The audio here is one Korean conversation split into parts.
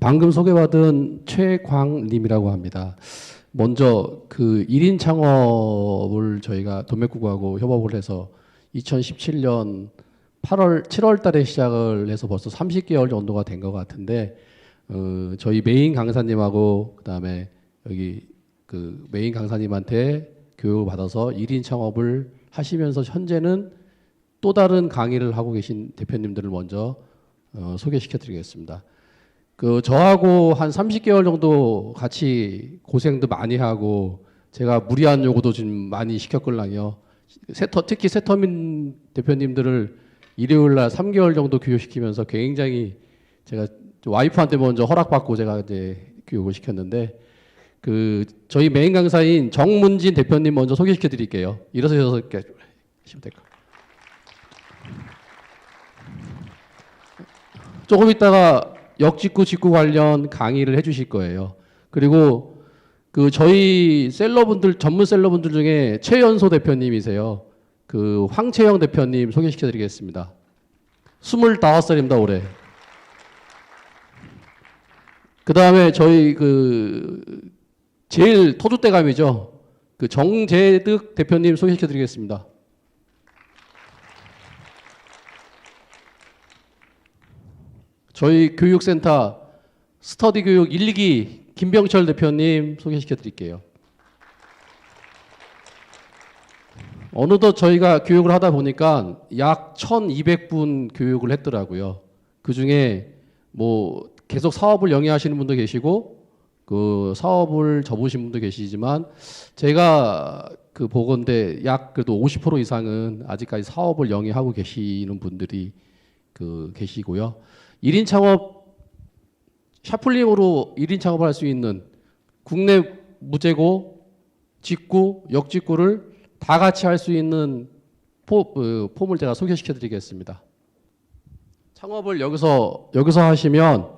방금 소개받은 최광님이라고 합니다. 먼저 그 1인 창업을 저희가 도매국하고 협업을 해서 2017년 8월 7월 달에 시작을 해서 벌써 30개월 정도가 된 것 같은데 어, 저희 메인 강사님하고 그 다음에 여기 그 메인 강사님한테 교육을 받아서 1인 창업을 하시면서 현재는 또 다른 강의를 하고 계신 대표님들을 먼저 어, 소개시켜 드리겠습니다. 그 저하고 한 30개월 정도 같이 고생도 많이 하고 제가 무리한 요구도 좀 많이 시켰걸랑요. 세터 특히 세터민 대표님들을 일요일 날 3개월 정도 교육시키면서 굉장히 제가 와이프한테 먼저 허락받고 제가 이제 교육을 시켰는데 그 저희 메인 강사인 정문진 대표님 먼저 소개시켜 드릴게요. 일어서셔서 이렇게 하시면 될것 같아요. 조금 있다가 역직구 직구 관련 강의를 해주실 거예요. 그리고 그 저희 셀러분들 전문 셀러분들 중에 최연소 대표님이세요. 그 황채영 대표님 소개시켜드리겠습니다. 25살입니다 올해. 그 다음에 저희 그 제일 터줏대감이죠. 그 정재득 대표님 소개시켜드리겠습니다. 저희 교육센터 스터디 교육 1, 2기 김병철 대표님 소개시켜 드릴게요. 어느덧 저희가 교육을 하다 보니까 약 1200분 교육을 했더라고요. 그 중에 뭐 계속 사업을 영위하시는 분도 계시고 그 사업을 접으신 분도 계시지만 제가 그 보건대 약 그래도 50% 이상은 아직까지 사업을 영위하고 계시는 분들이 그 계시고요. 1인 창업 샤플링으로 1인 창업을 할수 있는 국내 무재고, 직구, 역직구를 다 같이 할 수 있는 포, 그, 폼을 제가 소개시켜 드리겠습니다. 창업을 여기서 여기서 하시면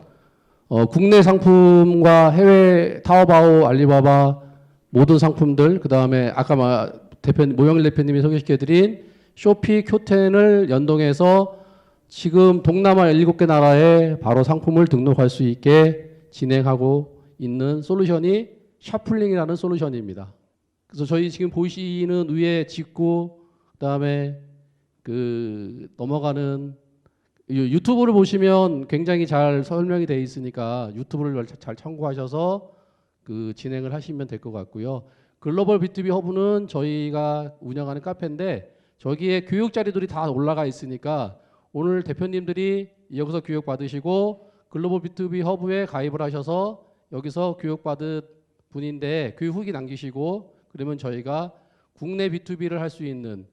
어, 국내 상품과 해외 타오바오, 알리바바 모든 상품들 그 다음에 아까 마, 대표 모영일 대표님이 소개시켜 드린 쇼피 큐텐을 연동해서 지금 동남아 17개 나라에 바로 상품을 등록할 수 있게 진행하고 있는 솔루션이 샤플링이라는 솔루션입니다. 그래서 저희 지금 보시는 위에 직구 그다음에 그 넘어가는 유- 유튜브를 보시면 굉장히 잘 설명이 되어 있으니까 유튜브를 잘 참고하셔서 그 진행을 하시면 될 것 같고요. 글로벌 B2B 허브는 저희가 운영하는 카페인데 저기에 교육 자료들이 다 올라가 있으니까 오늘 대표님들이 여기서 교육 받으시고 글로벌 B2B 허브에 가입을 하셔서 여기서 교육 받은 분인데 교육 후기 남기시고 그러면 저희가 국내 B2B를 할 수 있는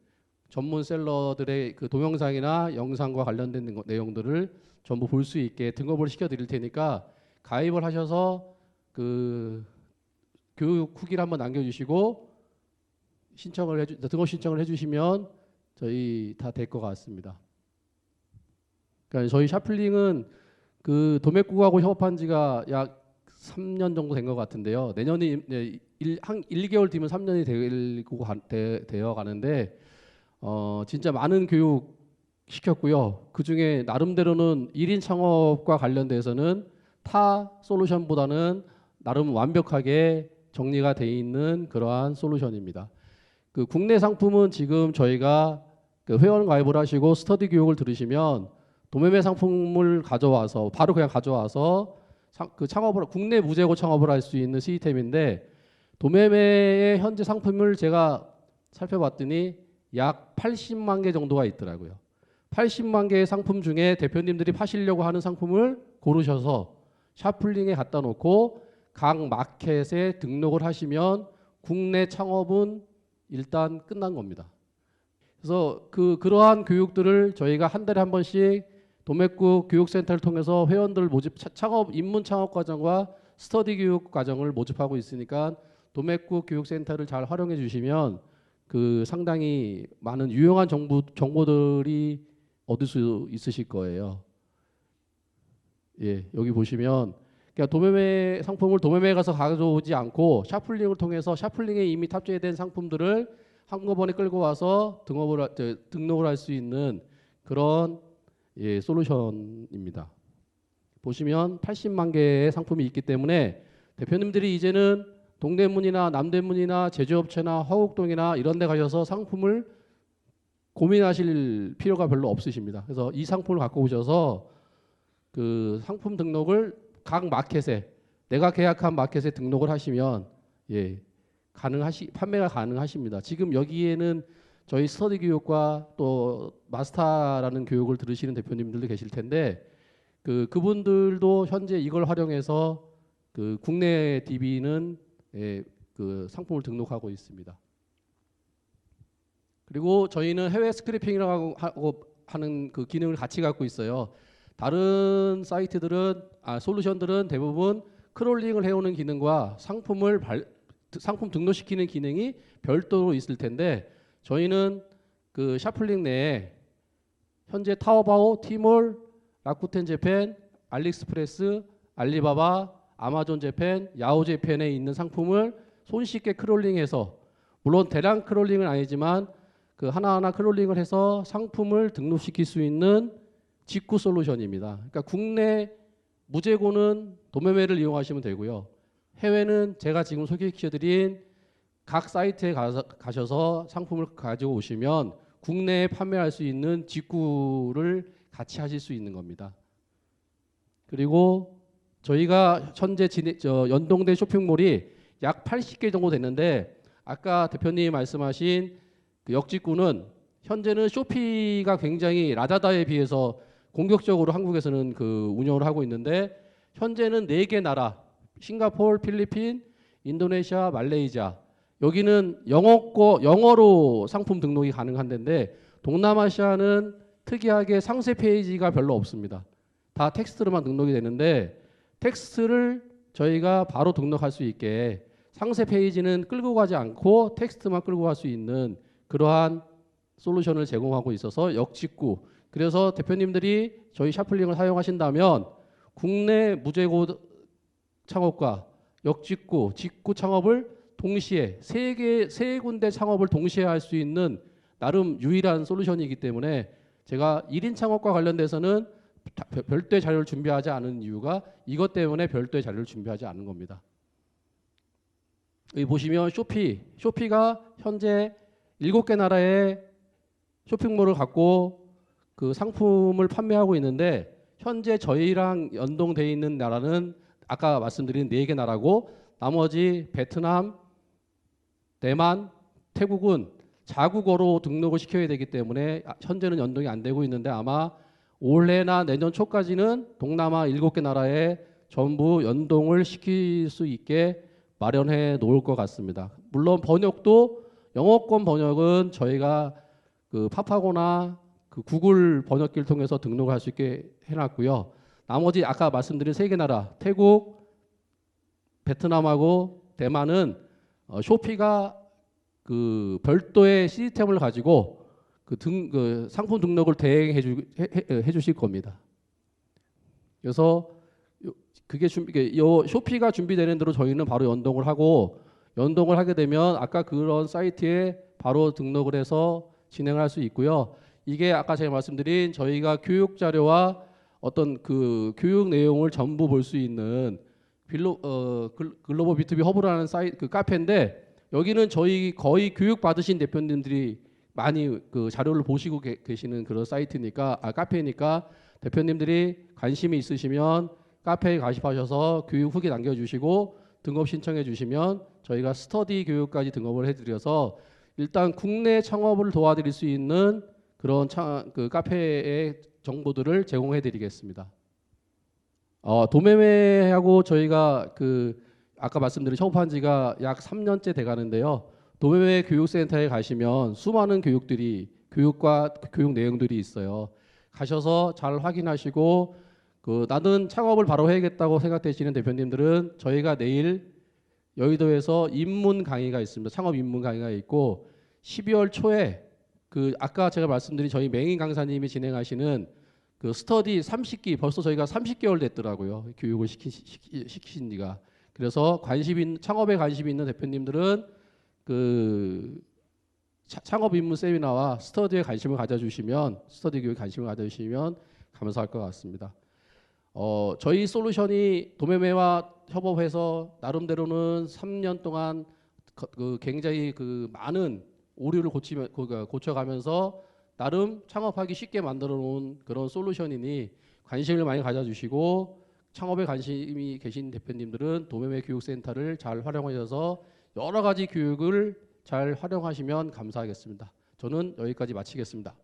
전문 셀러들의 그 동영상이나 영상과 관련된 거- 내용들을 전부 볼 수 있게 등급을 시켜 드릴 테니까 가입을 하셔서 그 교육 후기를 한번 남겨 주시고 신청을 해 주, 등급 신청을 해 주시면 저희 다 될 것 같습니다. 그러니까 저희 샤플링은 그 도매국하고 협업한 지가 약 3년 정도 된 것 같은데요. 내년이 네, 일, 한 1, 2개월 뒤면 3년이 되고 가, 되, 되어 가는데 어, 진짜 많은 교육 시켰고요. 그 중에 나름대로는 1인 창업과 관련돼서는 타 솔루션보다는 나름 완벽하게 정리가 돼 있는 그러한 솔루션입니다. 그 국내 상품은 지금 저희가 그 회원 가입을 하시고 스터디 교육을 들으시면 도매매 상품을 가져와서 바로 그냥 가져와서 상- 그 창업을 국내 무재고 창업을 할 수 있는 시스템인데 도매매의 현재 상품을 제가 살펴봤더니 약 80만 개 정도가 있더라고요. 80만 개의 상품 중에 대표님들이 파시려고 하는 상품을 고르셔서 샤플링에 갖다 놓고 각 마켓에 등록을 하시면 국내 창업은 일단 끝난 겁니다. 그래서 그 그러한 교육들을 저희가 한 달에 한 번씩 도매국 교육센터를 통해서 회원들 모집 차- 창업 입문 창업 과정과 스터디 교육 과정을 모집하고 있으니까 도매국 교육센터를 잘 활용해 주시면 그 상당히 많은 유용한 정보 정보들이 얻을 수 있으실 거예요. 예, 여기 보시면 그러니까 도매매 상품을 도매매에 가서 가져오지 않고 샤플링을 통해서 샤플링에 이미 탑재된 상품들을 한꺼번에 끌고 와서 등업을 등록을 할 수 있는 그런 예, 솔루션입니다. 보시면 80만 개의 상품이 있기 때문에 대표님들이 이제는 동대문이나 남대문이나 제조업체나 화곡동이나 이런 데 가셔서 상품을 고민하실 필요가 별로 없으십니다. 그래서 이 상품을 갖고 오셔서 그 상품 등록을 각 마켓에 내가 계약한 마켓에 등록을 하시면 예 가능하시 판매가 가능하십니다. 지금 여기에는 저희 스터디 교육과 또 마스터라는 교육을 들으시는 대표님들도 계실 텐데 그 그분들도 현재 이걸 활용해서 그 국내 DB는 예, 그 상품을 등록하고 있습니다. 그리고 저희는 해외 스크래핑이라고 하고 하는 그 기능을 같이 갖고 있어요. 다른 사이트들은 아 솔루션들은 대부분 크롤링을 해오는 기능과 상품을 발, 상품 등록시키는 기능이 별도로 있을 텐데 저희는 그 샤플링 내에 현재 타오바오, 티몰, 라쿠텐 재팬, 알리익스프레스, 알리바바, 아마존 재팬, 야후 재팬에 있는 상품을 손쉽게 크롤링해서 물론 대량 크롤링은 아니지만 그 하나하나 크롤링을 해서 상품을 등록시킬 수 있는 직구 솔루션입니다. 그러니까 국내 무재고는 도매매를 이용하시면 되고요. 해외는 제가 지금 소개시켜드린 각 사이트에 가서, 가셔서 상품을 가지고 오시면 국내에 판매할 수 있는 직구를 같이 하실 수 있는 겁니다. 그리고 저희가 현재 저 연동된 쇼핑몰이 약 80개 정도 됐는데 아까 대표님 말씀하신 그 역직구는 현재는 쇼피가 굉장히 라자다에 비해서 공격적으로 한국에서는 그 운영을 하고 있는데 현재는 네 개 나라 싱가포르, 필리핀, 인도네시아, 말레이시아 여기는 영어고 영어로 상품 등록이 가능한 데인데 동남아시아는 특이하게 상세 페이지가 별로 없습니다. 다 텍스트로만 등록이 되는데 텍스트를 저희가 바로 등록할 수 있게 상세 페이지는 끌고 가지 않고 텍스트만 끌고 갈 수 있는 그러한 솔루션을 제공하고 있어서 역직구 그래서 대표님들이 저희 샤플링을 사용하신다면 국내 무재고 창업과 역직구, 직구 창업을 동시에 세 개, 세 군데 창업을 동시에 할 수 있는 나름 유일한 솔루션이기 때문에 제가 1인 창업과 관련돼서는 별도의 자료를 준비하지 않은 이유가 이것 때문에 별도의 자료를 준비하지 않은 겁니다. 여기 보시면 쇼피, 쇼피가 현재 7개 나라의 쇼핑몰을 갖고 그 상품을 판매하고 있는데 현재 저희랑 연동돼 있는 나라는 아까 말씀드린 네개 나라고 나머지 베트남, 대만, 태국은 자국어로 등록을 시켜야 되기 때문에 아, 현재는 연동이 안 되고 있는데 아마 올해나 내년 초까지는 동남아 일곱 개 나라에 전부 연동을 시킬 수 있게 마련해 놓을 것 같습니다. 물론 번역도 영어권 번역은 저희가 그 파파고나 그 구글 번역기를 통해서 등록할 수 있게 해놨고요. 나머지 아까 말씀드린 세 개 나라 태국, 베트남하고 대만은 어, 쇼피가 그 별도의 시스템을 가지고 그 등 그 상품 등록을 대행해 주 해, 해, 해 주실 겁니다. 그래서 요- 그게 준비 요 쇼피가 준비되는 대로 저희는 바로 연동을 하고 연동을 하게 되면 아까 그런 사이트에 바로 등록을 해서 진행을 할 수 있고요. 이게 아까 제가 말씀드린 저희가 교육 자료와 어떤 그 교육 내용을 전부 볼 수 있는 빌로 어 글- 글로벌 B2B 허브라는 사이트 그 카페인데 여기는 저희 거의 교육 받으신 대표님들이 많이 그 자료를 보시고 계, 계시는 그런 사이트니까 아 카페니까 대표님들이 관심이 있으시면 카페에 가십하셔서 교육 후기 남겨주시고 등업 신청해 주시면 저희가 스터디 교육까지 등업을 해드려서 일단 국내 창업을 도와드릴 수 있는 그런 창, 그 카페의 정보들을 제공해 드리겠습니다. 어, 도매매하고 저희가 그 아까 말씀드린 창업한 지가 약 3년째 돼 가는데요. 도매매 교육센터에 가시면 수많은 교육들이 교육과 교육 내용들이 있어요. 가셔서 잘 확인하시고 그 나는 창업을 바로 해야겠다고 생각되시는 대표님들은 저희가 내일 여의도에서 입문 강의가 있습니다. 창업 입문 강의가 있고 12월 초에 그 아까 제가 말씀드린 저희 맹인 강사님이 진행하시는 그 스터디 30기 벌써 저희가 30개월 됐더라고요. 교육을 시키, 시키, 시키신 지가. 그래서 관심 있는 창업에 관심 있는 대표님들은 그 차- 창업 입문 세미나와 스터디에 관심을 가져주시면 스터디 교육 에 관심을 가져주시면 감사할 것 같습니다. 어, 저희 솔루션이 도매매와 협업해서 나름대로는 3년 동안 그, 그 굉장히 그 많은 오류를 고치며 그, 고쳐가면서 나름 창업하기 쉽게 만들어 놓은 그런 솔루션이니 관심을 많이 가져주시고 창업에 관심이 계신 대표님들은 도매매 교육센터를 잘 활용하셔서 여러 가지 교육을 잘 활용하시면 감사하겠습니다. 저는 여기까지 마치겠습니다.